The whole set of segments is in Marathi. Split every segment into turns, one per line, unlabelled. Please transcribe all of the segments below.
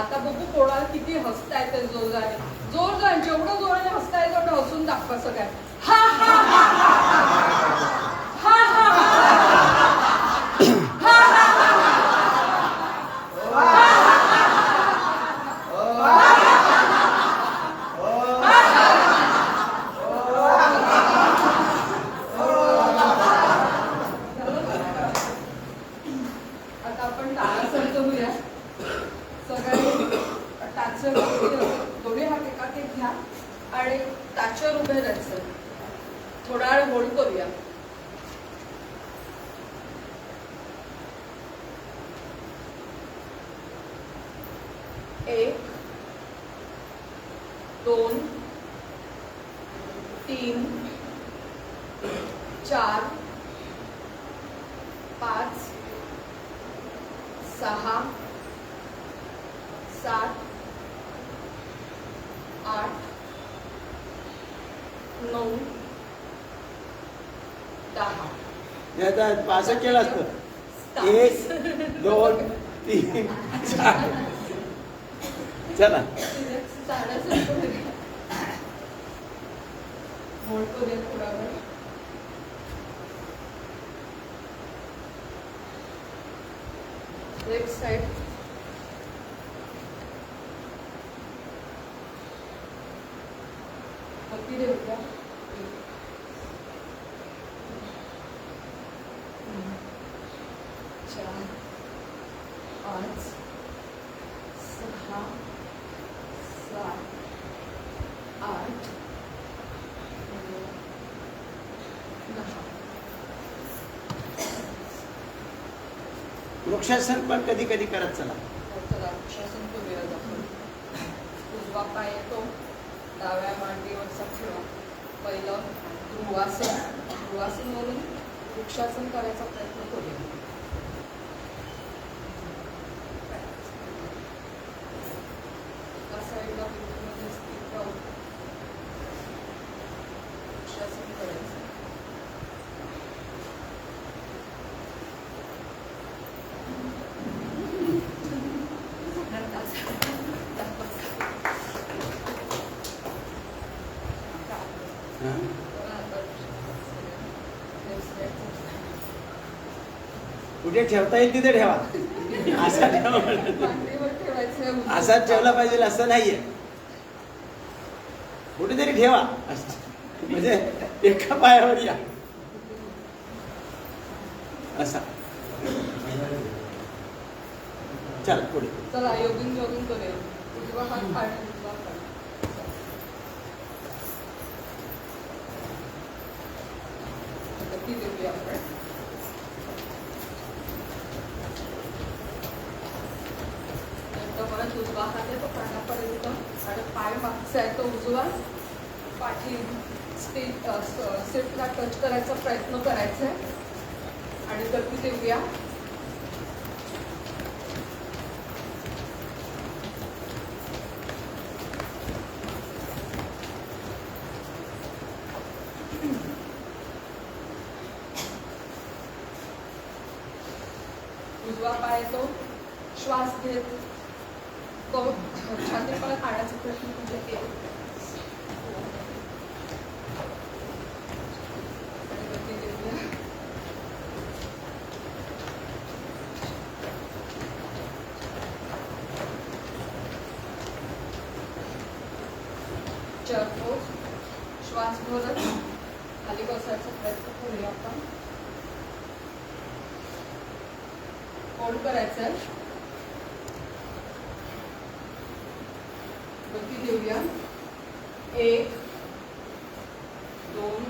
आता बघू कोणाला किती हसता येते जोरदारे जोरदार जेवढं जोराने हसताय तेवढं हसून दाखवा सगळ्या हा हा हा हा हा आता आपण ताळासन सगळ्या टाचर दोन्ही हात एकात एक घ्या आणि टाचर उभे राहायचं थोडा वेळ होल्ड करूया. एक दोन तीन चार पाच सहा सात आठ नऊ दहा
हे आता पाच केलं असतं. एक दोन तीन चार. चला.
होल्ड करूया थोडा वेळ लेफ्ट साइड वरती देऊया चार पाच सहा सात आठ
वृक्षासन पण कधी कधी करत चला.
चला शासन करूया आपण. उजवा पाय येतो डाव्या मांडीवरचा ठेवा पहिलं ध्रुवासन ध्रुवासनवरून वृक्षासन करायचा प्रयत्न करूया एका साईडला बिलकुल स्थिर राहून वृक्षासन करायचं
हा? कुठे ठेवता येईल तिथे ठेवा. असा ठेवा. असाच ठेवला पाहिजे असं नाहीये. कुठेतरी ठेवा. म्हणजे एका पायावर या. असा. चल पुढे.
चला योगिंग जोगिंग करूया. उजवा आपण नंतर परत उजवा हात आहे तो कानापर्यंत आणि पाय मागचा आहे तो उजवा. पाठी स्टेज सीटला टच करायचा प्रयत्न करायचा आहे. आणि गती देऊया उजवा पाय तो श्वास घेत तो छातीपणा काढायचा प्रयत्न म्हणजे केला आणि गती देऊया. चर्को श्वास खाली बसायचा प्रयत्न करूया आपण. करायचं आहे गती देऊया. एक दोन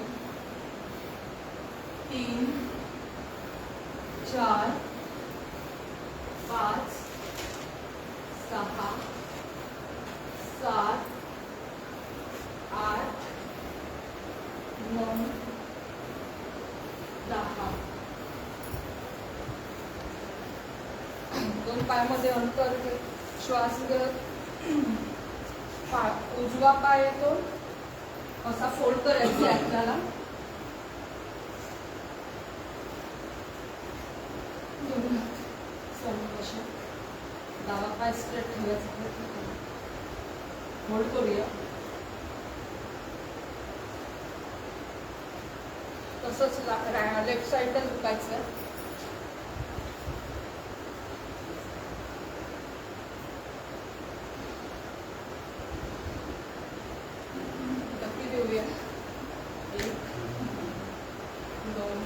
तीन चार पाच सहा सात आठ नऊ दहा दोन पायामध्ये अंतर श्वास घेत पा- उजवा पाय येतो. असा फोल्ड करायचा आपल्याला. डावा पाय स्ट्रेट ठेवायचा प्रयत्न करा. होल्ड करूया. तसंच लेफ्ट साईडला आहे गती देऊया. एक दोन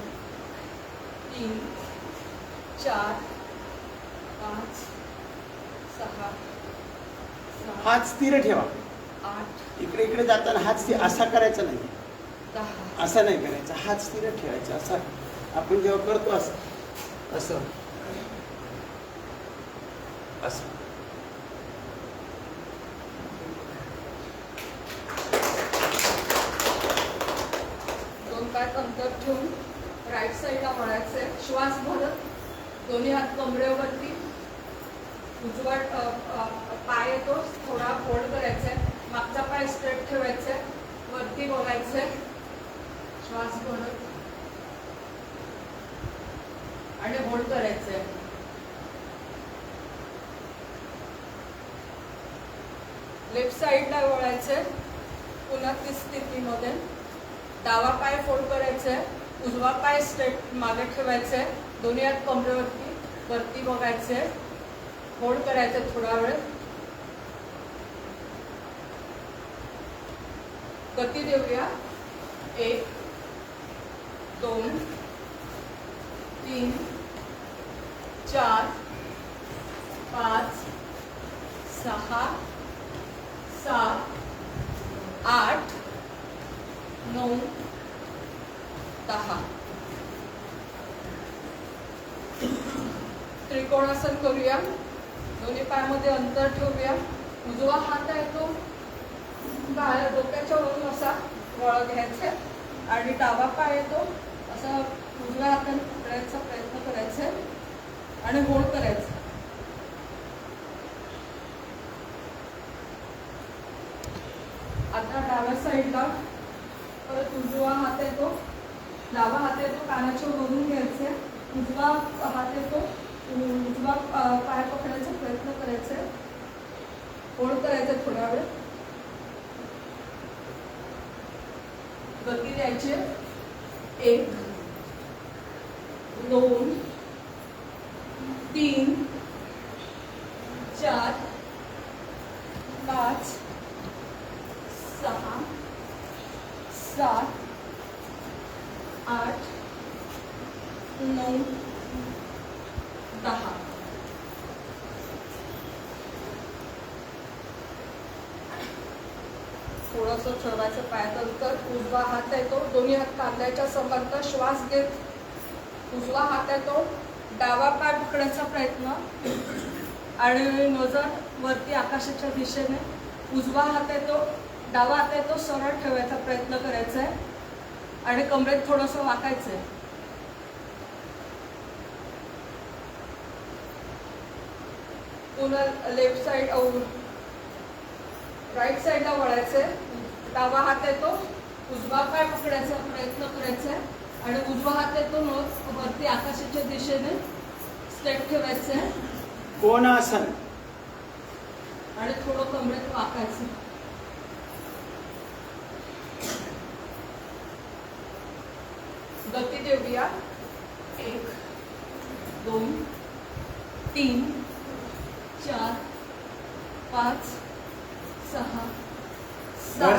तीन चार पाच सहा
हात स्थिर ठेवा.
आठ.
इकडे इकडे जाताना हात स्थिर असा करायचा नाही. असा नाही करायचा. हात स्थिर ठेवायचा. असा आपण जेव्हा करतो असं. असं. असं.
दोन पाय अंतर ठेवून राईट साईडला वळायचे श्वास भरत दोन्ही हात कमरेवरती उजवा पाय येतो. थोडा फोल्ड करायचा आहे. मागचा पाय स्ट्रेट ठेवायचा आहे. वरती बघायचं आहे. श्वास भरत आणि होल्ड करायचं आहे लेफ्ट साईडला वळायचंय. पुन्हा ती स्थितीमध्ये. डावा पाय फोल्ड करायचंय. उजवा पाय स्ट्रेट मागे ठेवायचंय. दोन्ही हात कमरेवरती वरती बघायचे होल्ड करायचंय थोडा वेळ. गती देऊया. एक दोन तीन चार पाच सहा सात आठ नऊ दहा. त्रिकोणासन करूया. दोन्ही पायामध्ये अंतर ठेवूया. उजवा हात आहे तो. बाहेर डोक्याच्या वरून असा वळ घ्यायचा आणि डावा पाय येतो त्याचा उजव्या हाताने पकडायचा प्रयत्न करायचा आणि होल्ड करायचा. आता डाव्या साईडला परत उजवा हात येतो. डावा हात येतो कानाच्या वरून घ्यायचे उजवा हात येतो. उजवा पाय पकडायचा प्रयत्न करायचा होल्ड करायचा थोडा वेळ. गती द्यायची एक दोन तीन चार पाच सहा सात आठ नऊ दहा. थोडंसं ठेवायचं पायात अंतर. उजवा हात आहे तो. दोन्ही हात कांद्याच्या समर्थ श्वास घेत उजवा हात येतो डावा पाय पकडायचा प्रयत्न. आणि नजर वरती आकाशाच्या दिशेने. उजवा हात येतो डावा हात येतो सरळ ठेवायचा प्रयत्न करायचा आहे आणि कमरेत थोडंसं वाकायचं आहे पुन्हा लेफ्ट साईड राईट साईडला वळायचंय. डावा हात येतो उजवा पाय पकडायचा प्रयत्न करायचा आहे आणि उजवा हात येतो न वरती आकाशाच्या दिशेने स्टेप ठेवायचं आहे.
कोण आसन
आणि थोडं कमरेत वाकायचं. गती देऊया एक दोन तीन.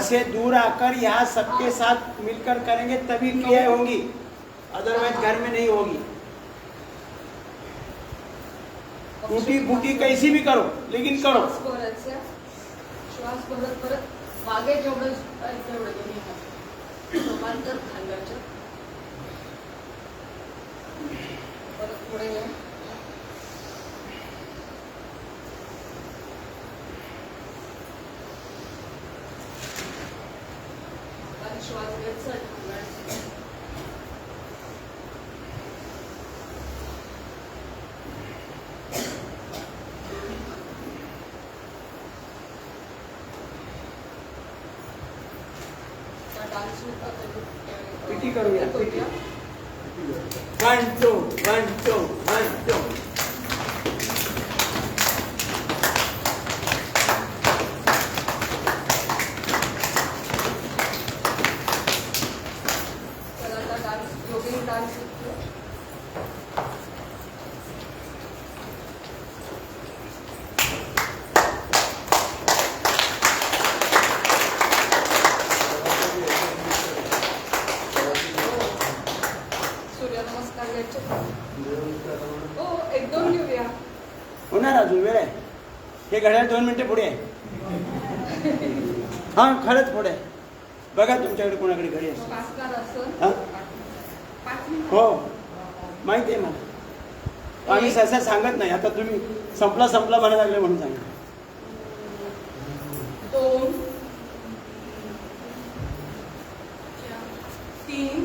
से दूर आकर यहाँ सबके साथ मिलकर करेंगे तभी क्रिया होगी। अदरवाइज़ घर में नहीं होगी। टूटी फूटी कैसी भी करो लेकिन करो।
श्वास भरायचा
पिटी करूया, PT. One two one two one two
हो एक दोन घेऊया.
होणार अजून वेळ आहे? हे घड्याळ दोन मिनिटं पुढे आहे. हां खरंच पुढे आहे. बघा तुमच्याकडे कोणाकडे घडी असेल. हा?
पाच मिनिट.
हो. माहिती आहे मला. आम्ही सहसा सांगत नाही. आता तुम्ही संपला संपला म्हणायला लागले म्हणून सांगा.
दोन तीन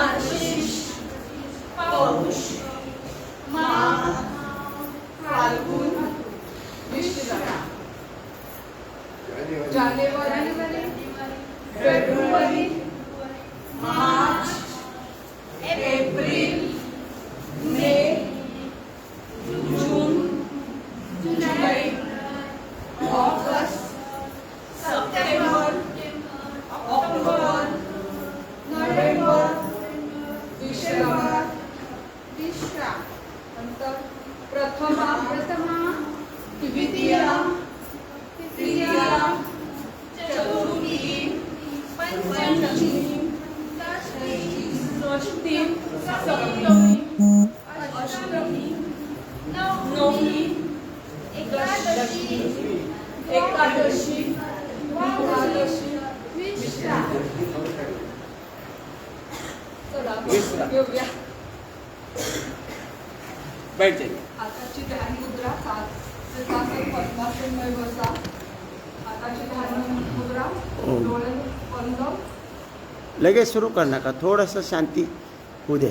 Marches, povos, mar, algum, mistura. January, January, February, March. प्रथमा प्रथमा द्वितीया तृतीया चतुर्थी पंचमी षष्ठी सप्तमी अष्टमी नवमी दशमी एकादशी द्वादशी चला. घेऊया
बैठ. जाईल
हाताची ध्यान मुद्रा सात. पद्मासनमय बसा. हाताची ध्यान मुद्रा डोळे बंद.
लगेच सुरू कर नका थोडंसं शांती होऊ दे.